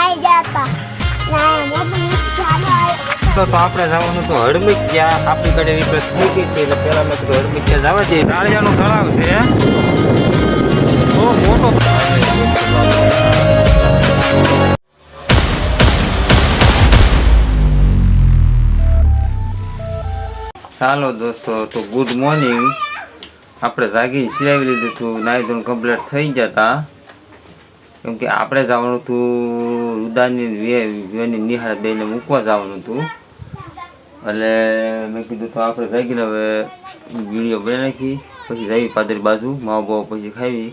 ખાઈ ગયા તો આપણે જવાનું તો હડમિકિયા આપણી કડે છે, એટલે પહેલા મેં કીધું દઈએ. ટાળિયાનું તળાવ છે. બહુ મોટો ચાલો દોસ્તો, તો ગુડ મોર્નિંગ આપણે જાગી સિલાવી લીધું હતું નાઈ ધોન કમ્પ્લીટ થઈ જતા કેમ કે આપણે જવાનું હતું રુદાની નિહાળ બેને મૂકવા જવાનું હતું. એટલે મેં કીધું તો આપણે જાગીને હવે વીડિયો બનાવી નાખી, પછી જઈ પાદરી બાજુ, માવો બાવો પછી ખાવી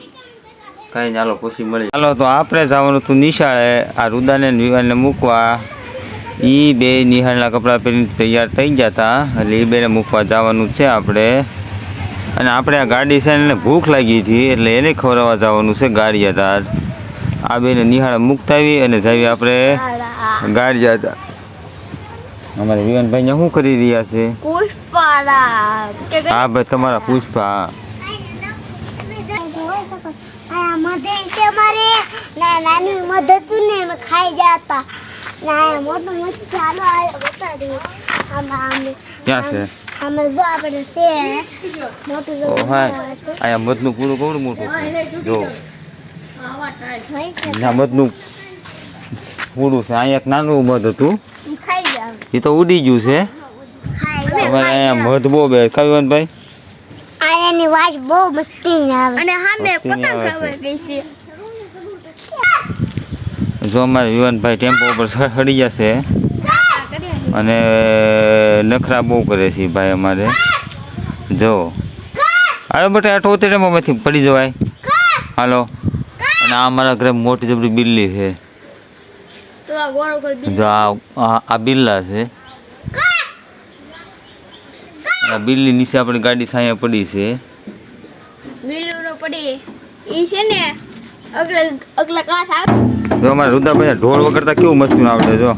કાંઈ ચાલો પછી મળી ચાલો તો આપણે જવાનું હતું નિશાળે, આ રુદાને વિવાનને મૂકવા. એ બે નિહાળના કપડાં પહેરીને તૈયાર થઈ ગયા હતા, એટલે એ બેને મૂકવા જવાનું છે આપણે. અને આપણે આ ગાડી છે એને ભૂખ લાગી હતી, એટલે એને ખવડાવવા જવાનું છે ગાડિયાદાર આ બેને નિહાળા મૂકતા આવી અને જાવી આપણે ગાડિયા હતા અમારે વિવાનભાઈ અહીંયા શું કરી રહ્યા છે? હા ભાઈ તમારા પુષ્પા. ના ને ના મોટું પૂરું કવડું મોટું જો. મધનું પૂરું છે અહીંયા એક નાનું મધ હતું. એ તો ઉડી ગયું છે. અમારે અહીંયા મધ બહુ બે. કવિવનભાઈ આયાની વાસ બહુ મસ્તી આવે. અને મસ્તી નહીં આવે છે. જો અમારે વિવાનભાઈ ટેમ્પો ઉપર સડી જશે અને નખરા બહુ કરે છે ભાઈ અમારે. જો. અરે બટા આઠો ઉતરેમાંથી પડી જવાય. હાલો. અને આ અમારા ઘરે મોટી જબરી બિલ્લી છે. જો આ બિલ્લા છે. આ બિલ્લી નીચે આપણી ગાડી સાયા પડી છે. બિલુનો પડી. ઈ છે ને અગલા અગલા કાથ આવે. જો અમારે રુદાભાઈ ઢોળ વગરતા કેવું મસ્તી આવડે જો.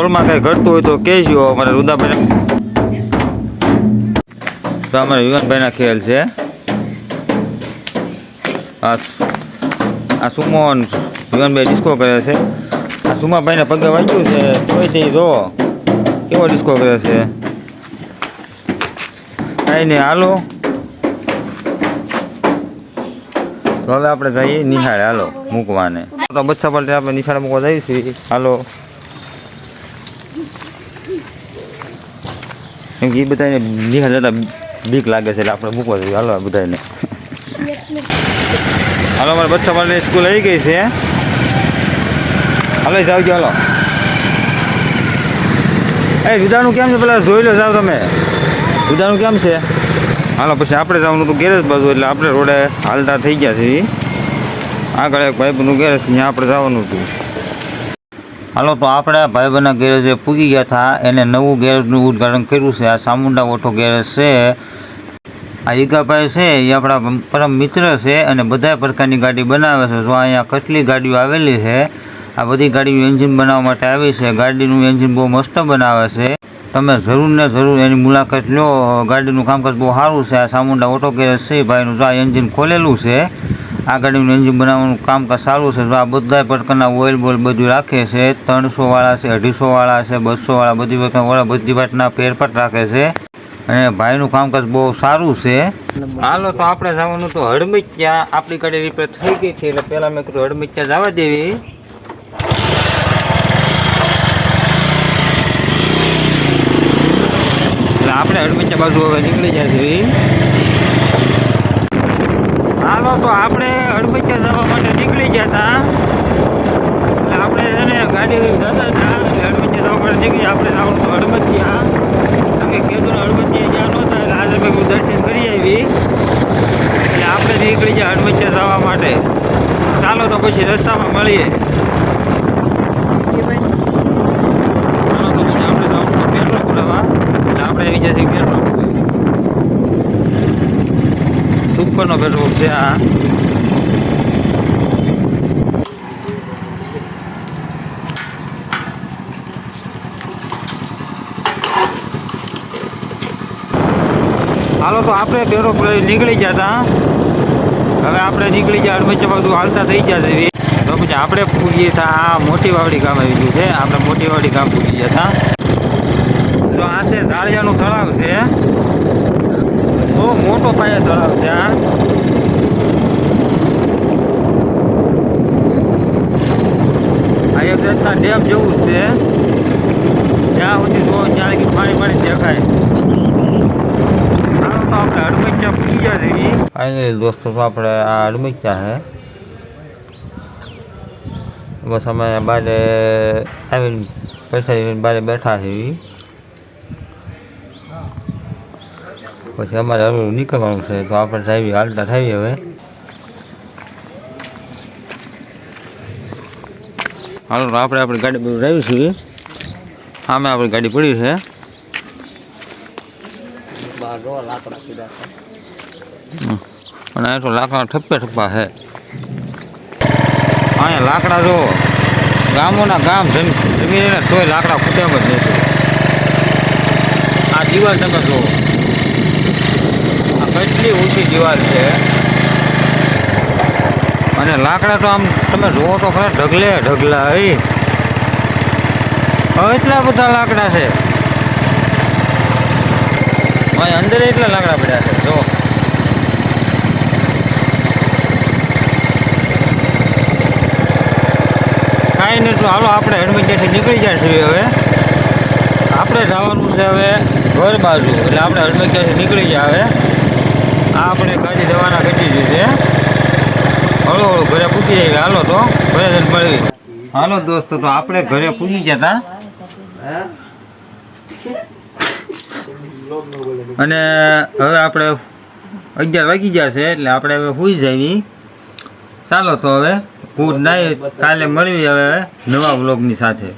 આ કંઈ ઘટતું હોય તો કહેજો. અમારે રુદાભાઈ તો અમારે યુવાનભાઈના ખેલ છે. આ આ સુમોન યુવાનભાઈ ડિસ્કો કરે છે. આ સુમાભાઈને પગે વાંચ્યું છે. કોઈ તે જો, કેવો ડિસ્કો કરે છે? કાંઈ નહીં, હાલો. હવે આપણે જઈએ નિહાળે, હાલો, મૂકવાને. તો બચ્ચા પલટે આપણે નિશાળે મૂકવા જઈશું. હાલો. કેમ કે એ બધાને નિહાળ જતા બીક લાગે છે એટલે આપણે મૂકવા જોઈએ. હાલો બધાને. હાલો મારા બચ્ચા પલટે સ્કૂલ આવી ગઈ છે. હાલો, જાવ ગયો હાલો. એ વિદાનું કેમ છે? પેલા જોઈ લો, જાવ તમે. વિદાનું કેમ છે? હાલો, પછી આપણે જવાનું હતું ગેરેજ બાજુ, એટલે આપણે રોડે હાલતા થઈ ગયા છે આગળ એક ભાઈબંધનું ગેરેજ ત્યાં આપણે જવાનું હતું. હાલો, તો આપણે ભાઈબંધના ગેરેજે પૂગી ગયા હતા એને નવું ગેરેજનું ઉદ્ઘાટન કર્યું છે. આ ચામુંડા ઓટો ગેરેજ છે. આ ઈગાભાઈ છે, એ આપણા પરમ મિત્ર છે અને બધા પ્રકારની ગાડી બનાવે છે. જો અહીંયા કેટલી ગાડીઓ આવેલી છે, આ બધી ગાડીઓ એન્જિન બનાવવા માટે આવી છે. ગાડીનું એન્જિન બહુ મસ્ત બનાવે છે. તમે જરૂર ને જરૂર એની મુલાકાત લો ગાડીનું કામકાજ બહુ સારું છે. આ ચામુંડા ઓટો ગેરેજ છે. ભાઈનું જો આ એન્જિન ખોલેલું છે આ ગાડીનું એન્જિન બનાવવાનું કામકાજ સારું છે. તો આ બધા પ્રકારના ઓઇલ બોઇલ બધું રાખે છે. ત્રણસો વાળા છે અઢીસોવાળા છે બસોવાળા બધી વાળા બધી વાતના ફેરફાર રાખે છે. અને ભાઈનું કામકાજ બહુ સારું છે. હાલો, તો આપણે જવાનું તો હળમિચ્યા. આપણી ગાડી રિપેર થઈ ગઈ છે એટલે પહેલાં મેં કીધું હળમિચ્યા જવા દેવી. એટલે આપણે હળમિચ્યા બાજુ હવે નીકળી જાય છે. હાલો, તો આપણે હડમિચ્યા જવા માટે નીકળી ગયા હતા. એટલે આપણે છે ને ગાડી જતા હતા એટલે હડમિચ્યા જવા માટે નીકળી. આપણે જવાનું તો હળમતિયા તમે કે કેદું હડમતિયા જ્યાં નહોતા, એટલે આજે મેં દર્શન કરી આવી. એટલે આપણે નીકળી ગયા હડમતિયા જવા માટે. ચાલો તો પછી રસ્તામાં મળીએ. ચાલો તો પછી આપણે જવાનું પેટ્રોલ પુરાવા એટલે આપણે આવી પેટ્રોલ સુપરનો પેટ્રોલ આ. હાલો, તો આપણે બેરો નીકળી ગયા હતા હવે આપણે નીકળી ગયા અડમચા બધું હાલતા થઈ ગયા છે. તો પછી આપણે પૂગીએ હતા આ મોટી વાવડી ગામ આવી ગયું છે. આપણે મોટી વાવડી ગામ પૂગી ગયા હતા તો આ છે ઝાડિયાનું તળાવ છે. બહુ મોટો પાયે તળાવ છે આ આ એક જાતના ડેમ જેવું જ છે. જ્યાં સુધી જોવો ત્યાં લગી પાણી પાણી દેખાય. હાલો તો આપણે હડમચા પૂગી ગયા છીએ ફાઇનલી દોસ્તો, તો આપણે આ હડમચા છે. બસ અમે બારે આવીને પૈસા લઈને બારે બેઠા છીએ. પછી અમારે હવે નીકળવાનું છે, તો આપણે ડ્રાઈવી હાલતા થઈએ હવે. હાલો, તો આપણે આપણી ગાડી બધું ડ્રાઈવી છીએ સામે આપણી ગાડી પડી છે. હમ. અને આ તો લાકડા ઠપ્પે ઠપ્પા છે. અહીંયા લાકડા જો, ગામોના ગામ જમી, જમીને ને, તોય લાકડા ખૂટે એમ જ નથી. આ દિવાલ તમે જુઓ આ કેટલી ઊંચી દિવાલ છે. અને લાકડા તો આમ તમે જુઓ તો ખરા ઢગલે ઢગલા એ એટલા બધા લાકડા છે. અહીં અંદર એટલા લાકડા પડ્યા છે જો કાંઈ નહીં તો હાલો આપણે હડમતિયાથી નીકળી જાય છીએ હવે. આપણે જવાનું છે હવે ઘર બાજુ, એટલે આપણે હડમતિયાથી નીકળી જાય હવે. આ આપણે ગાડી દવાના ઘટી દીધી છે. હળો હળો ઘરે પૂકી જાય હાલો તો, ઘરે જઈને મળવી. હાલો દોસ્તો, તો આપણે ઘરે પૂકી ગયા હતા અને હવે આપણે અગિયાર વાગી ગયા છે, એટલે આપણે હવે સુઈ જઈએ ચાલો તો હવે, ગુડ નાય કાલે મળવી હવે નવા બ્લોગની સાથે.